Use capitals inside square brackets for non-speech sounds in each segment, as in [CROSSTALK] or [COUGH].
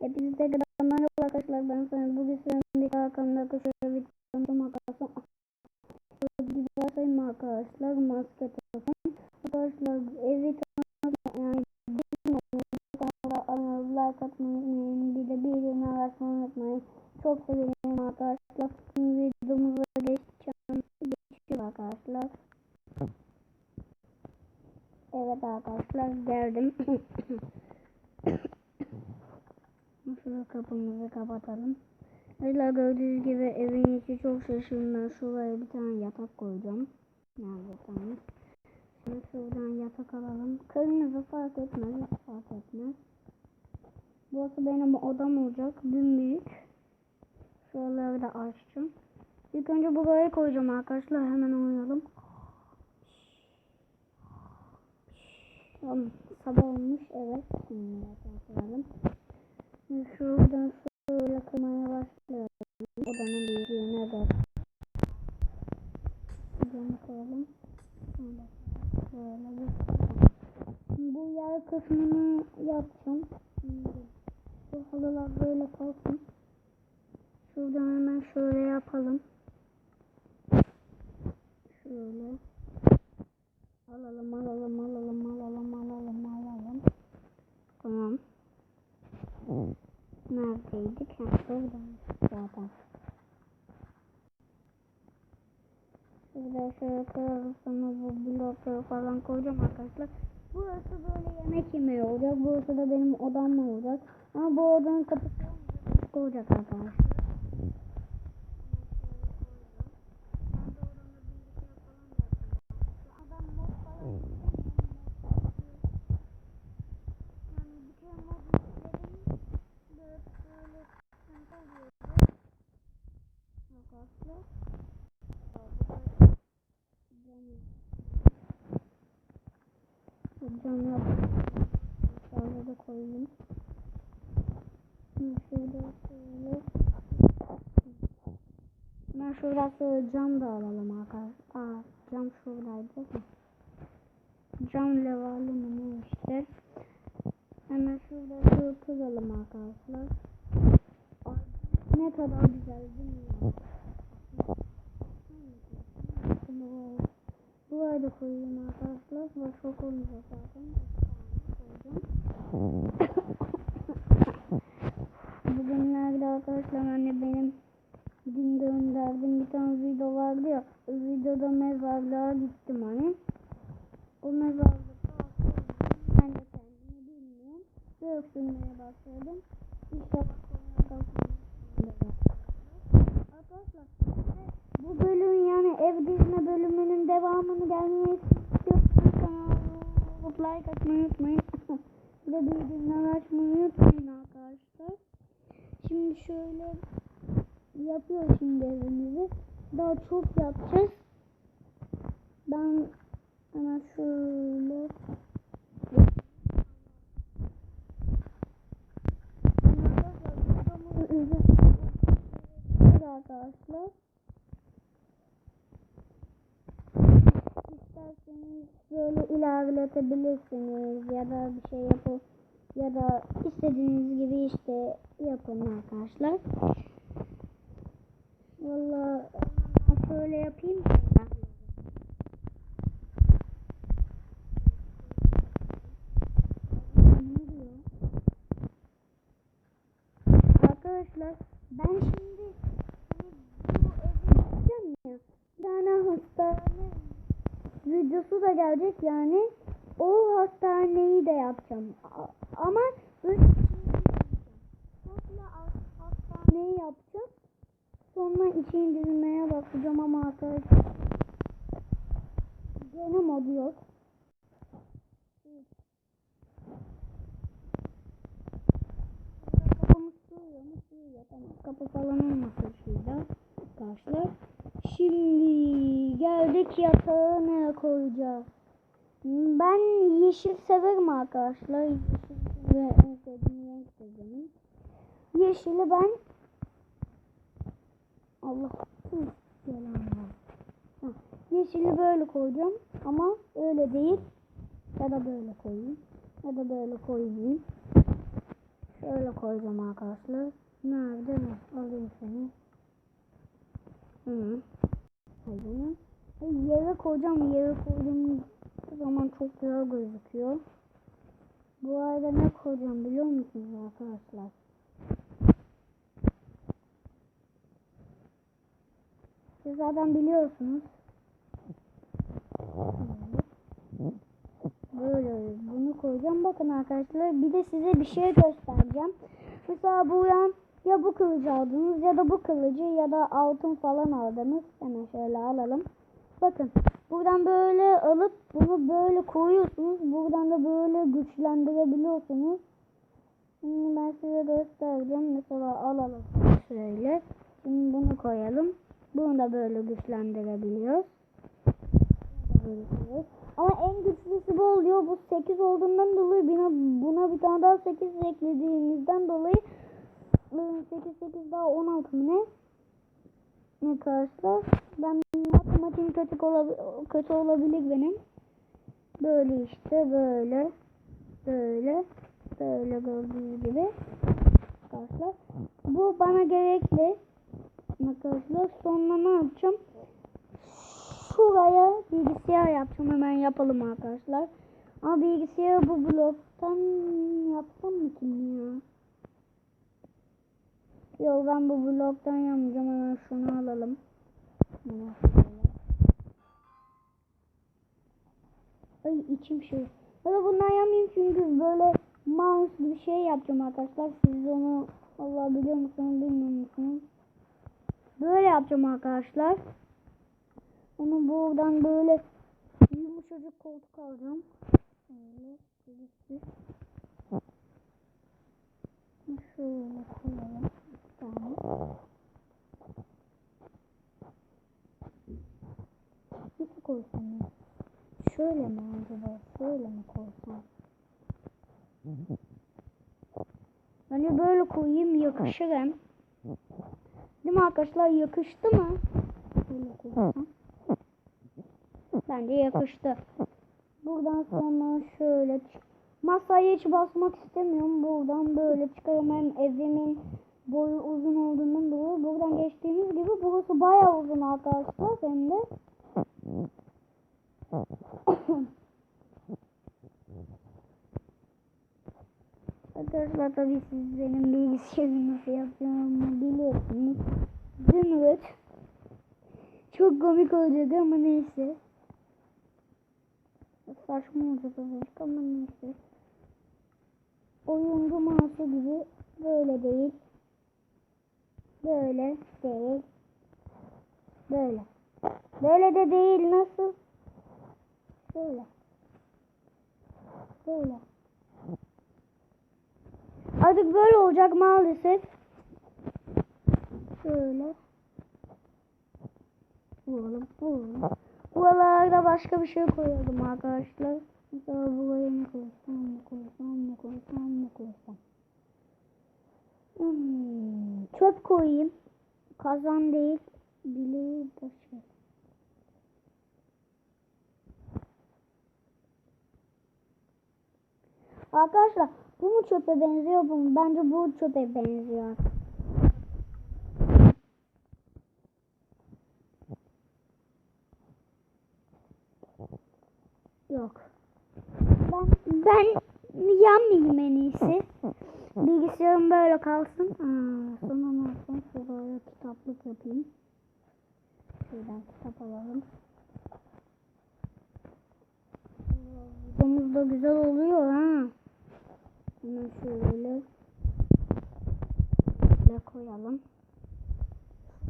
Hepinize merhaba arkadaşlar. Ben sana bugün sizin bir arkamda arkadaşlar videomu makasım gibi varsayım arkadaşlar? Maske takın. Arkadaşlar evi tanıtmak yani like atmayı unutmayın. Bir de bildirimleri açmayı unutmayın. Çok sevinirim arkadaşlar. Videomuza geçeceğim. Geçiyor arkadaşlar. Evet arkadaşlar geldim [LAUGHS] Şurada kapımızı kapatalım. Arkadaşlar gördüğünüz gibi evin içi çok şaşırdım. Ben şuraya bir tane yatak koyacağım. Nerede tane? Şimdi şuradan yatak alalım. Kırmızı fark etmez. Hiç fark etmez. Burası benim odam olacak. Büyük. Şuraları da açacağım. İlk önce buraya koyacağım arkadaşlar. Hemen oynayalım. Tamam. Sabah olmuş. Evet. Şimdi yatak koyalım. Şuradan şöyle kırmaya başlıyorum. Odanın büyüklüğüne göre. Şuradan koyalım. Şöyle bir Bu yer kısmını. Şimdi bu halılar böyle kalsın. Şuradan hemen şöyle yapalım. Şöyle. Alalım alalım alalım alalım alalım alalım. Tamam. Neredeydik? Ha, buradan zaten. Şurada şöyle koyarız sonra bu blokları falan koyacağım arkadaşlar. Burası böyle yemek yemeği olacak. Burası da benim odam olacak. Ama bu odanın kapısı olacak arkadaşlar. Adam mod falan yani bir kere mod yükledim. Böyle böyle sıkıntı oluyordu. Arkadaşlar. Cam yap. Şöyle de koyayım. Şurada şöyle. Ben şöyle cam da alalım arkadaşlar. Aa, cam şuradaydı. Cam levhalı mı ne işte. Hemen şurada şöyle kıralım arkadaşlar. Ne kadar güzel değil mi? Tamam. Buraya da koyayım arkadaşlar. Başka koymayacağız zaten. Bugünlerde arkadaşlar anne benim dün gönderdim bir tane video vardı ya. O videoda mezarlığa gittim hani. O mezarlıkta ben de kendimi bilmiyorum. Ve öksürmeye başladım. İşte Arkadaşlar bu bölüm yani ev dizme bölümünün devamını gelmeyi istiyorsanız like atmayı unutmayın. [LAUGHS] Bir de açmayı unutmayın arkadaşlar. Şimdi şöyle yapıyor şimdi evimizi. Daha çok yapacağız. Ben hemen şöyle arkadaşlar. İsterseniz böyle ilerletebilirsiniz ya da bir şey yapın ya da istediğiniz gibi işte yapın arkadaşlar. Vallahi ben şöyle yapayım. Arkadaşlar ben şimdi bu eve gideceğim ya. Bir tane hastane videosu da gelecek yani. O hastaneyi de yapacağım. Ama önce Sonra hastaneyi yapacağım. Sonra içini dizmeye bakacağım ama arkadaşlar gene modu yok. Kapımız sığıyor mu? Sığıyor. Tamam. Kapı falan olmasın şurada. Arkadaşlar. Şimdi geldik yatağı nereye koyacağız? Ben yeşil severim arkadaşlar. Yeşil ve en sevdiğim renk de benim. Yeşili ben Allah yalan Yeşili böyle koyacağım ama öyle değil. Ya da böyle koyayım. Ya da böyle koyayım. Şöyle koyacağım arkadaşlar. Nerede mi? Alayım seni. Hı. Ay, Yere koyacağım. Yere koyduğum zaman çok güzel gözüküyor. Bu arada ne koyacağım biliyor musunuz arkadaşlar? Siz zaten biliyorsunuz. Böyle bunu koyacağım. Bakın arkadaşlar bir de size bir şey göstereceğim. Mesela buradan ya bu kılıcı aldınız ya da bu kılıcı ya da altın falan aldınız. Hemen şöyle alalım. Bakın buradan böyle alıp bunu böyle koyuyorsunuz. Buradan da böyle güçlendirebiliyorsunuz. Şimdi ben size göstereceğim. Mesela alalım şöyle. Şimdi bunu koyalım. Bunu da böyle güçlendirebiliyoruz. Ama en güçlüsü bu oluyor. Bu 8 olduğundan dolayı buna, buna bir tane daha 8 eklediğimizden dolayı 8 8 daha 16 mı ne? Ne arkadaşlar? Ben matematiğim kötü, olabi kötü olabilir benim. Böyle işte böyle. Böyle. Böyle gördüğünüz gibi. Arkadaşlar. Bu bana gerekli. Arkadaşlar sonra ne yapacağım? Şuraya bilgisayar yapacağım. Hemen yapalım arkadaşlar. Ama bilgisayarı bu bloktan yapsam mı ki ya? Yok ben bu bloktan yapmayacağım. Hemen şunu alalım. Ay içim şey. Böyle bundan yapmayayım çünkü böyle mouse gibi şey yapacağım arkadaşlar. Siz onu Allah biliyor musunuz bilmiyor musunuz? Böyle yapacağım arkadaşlar. Onu buradan böyle yumuşacık koltuk alacağım. Şöyle birisi. Şöyle koyalım. Tane. Nasıl koysam? Şöyle mi acaba? Şöyle mi koysam? Bence böyle koyayım yakışır hem. Değil mi arkadaşlar? Yakıştı mı? Böyle koysam. Bence yakıştı. Buradan sonra şöyle çık. Masaya hiç basmak istemiyorum. Buradan böyle çıkarım. Hem evimin boyu uzun olduğundan dolayı. Buradan geçtiğimiz gibi burası bayağı uzun arkadaşlar. Hem de. Arkadaşlar tabii siz benim bilgisayarımı nasıl yapacağımı biliyorsunuz. Zümrüt. Çok komik olacak ama neyse. Saçma olacak olacak ama neyse. Oyuncu mouse'u gibi böyle değil. Böyle değil. Böyle. Böyle de değil nasıl? Böyle. Böyle. Artık böyle olacak maalesef. Şöyle. Vuralım, vuralım. Buralarda başka bir şey koyalım arkadaşlar. Mesela buraya ne koysam, ne koysam, ne koysam, ne koysam. Hmm, çöp koyayım. Kazan değil. Bileği taşı. Arkadaşlar bu mu çöpe benziyor bu mu? Bence bu çöpe benziyor. Yok. Ben ben yanmayayım en iyisi. Bilgisayarım böyle kalsın. Aa, sonra ne yapayım? Şuraya kitaplık yapayım. Şuradan kitap alalım. Domuz da güzel oluyor ha. Hemen şöyle şöyle koyalım.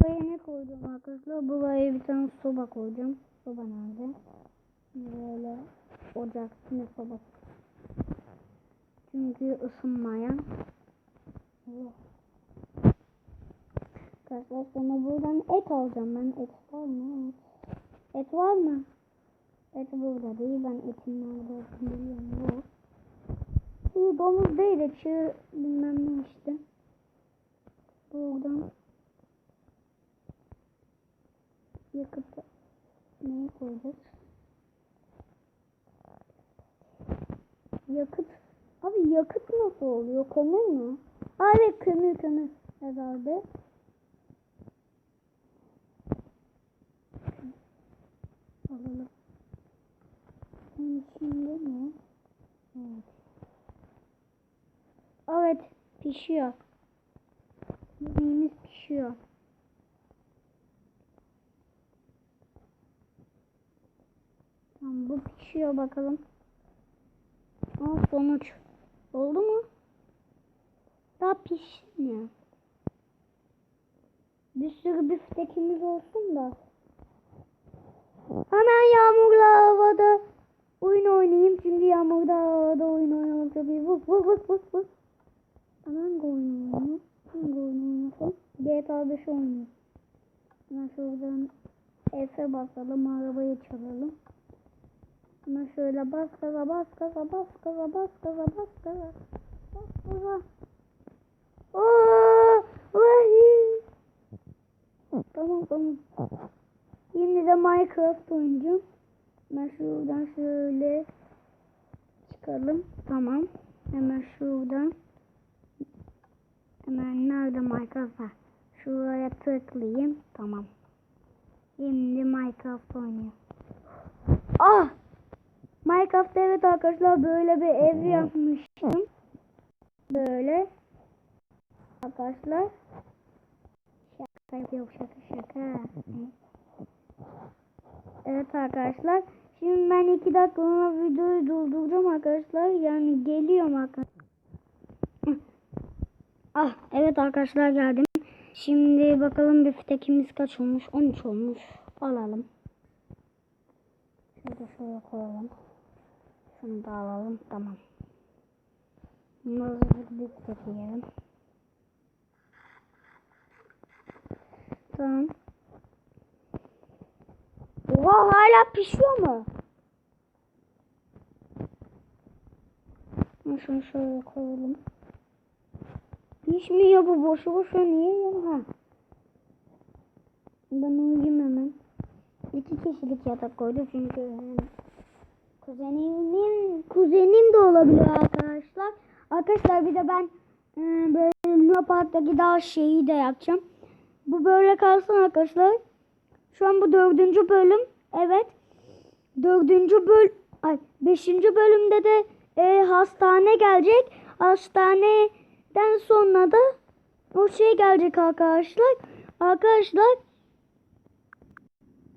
Buraya ne koydum arkadaşlar? Buraya bir tane soba koyacağım. Soba nerede? Böyle ocak ne sobası. Çünkü ısınmaya. Allah. Arkadaşlar sonra buradan et alacağım ben. Et var mı? Et, et var mı? Et burada değil. Ben etin nerede olduğunu biliyorum. Yok. İyi domuz değil de çığ bilmem ne işte. Buradan yakıp neyi koyacağız? Yakıt Abi yakıt nasıl oluyor? Kömür mü? Evet kömür kömür herhalde. Alalım. Bunun içinde mi? Evet. Evet pişiyor. Yemeğimiz pişiyor. Tamam bu pişiyor bakalım. Aa sonuç. Oldu mu? Daha pişmiyor. Bir sürü biftekimiz olsun da. Hemen yağmurlu havada oyun oynayayım. Çünkü yağmurda havada oyun oynamak çok iyi. Vuk vuk vuk vuk vuk. Hangi oyun oynayayım? Hangi oyun oynasam? GTA 5 oynayayım. Hemen şuradan F'e basalım. Arabayı çalalım. Hemen şöyle bas gaza bas gaza bas gaza bas gaza bas gaza. Bas gaza. Oo, vay. Tamam tamam. Şimdi de Minecraft oynayacağım. Ben şuradan şöyle çıkalım. Tamam. Hemen şuradan. Hemen nerede Minecraft var? Şuraya tıklayayım. Tamam. Şimdi Minecraft oynuyor. Ah! Minecraft'ta evet arkadaşlar böyle bir ev yapmıştım. Böyle. Arkadaşlar. Şaka yapıyor şaka şaka. Evet arkadaşlar. Şimdi ben iki dakikalığına videoyu durduracağım arkadaşlar. Yani geliyorum arkadaşlar. Ah evet arkadaşlar geldim. Şimdi bakalım biftekimiz kaç olmuş? 13 olmuş. Alalım. Şöyle şöyle koyalım. Şunu da alalım. Tamam. Nazırlık biftek yiyelim. Tamam. Oha hala pişiyor mu? Şunu şöyle koyalım. Pişmiyor bu boşu boşu niye yiyorum? Ben uyuyayım hemen. İki kişilik yatak koydu çünkü yani kuzenimin kuzenim de olabilir arkadaşlar. Arkadaşlar bir de ben e, böyle Luna Park'taki daha şeyi de yapacağım. Bu böyle kalsın arkadaşlar. Şu an bu dördüncü bölüm. Evet. Dördüncü böl ay beşinci bölümde de e, hastane gelecek. Hastaneden sonra da o şey gelecek arkadaşlar. Arkadaşlar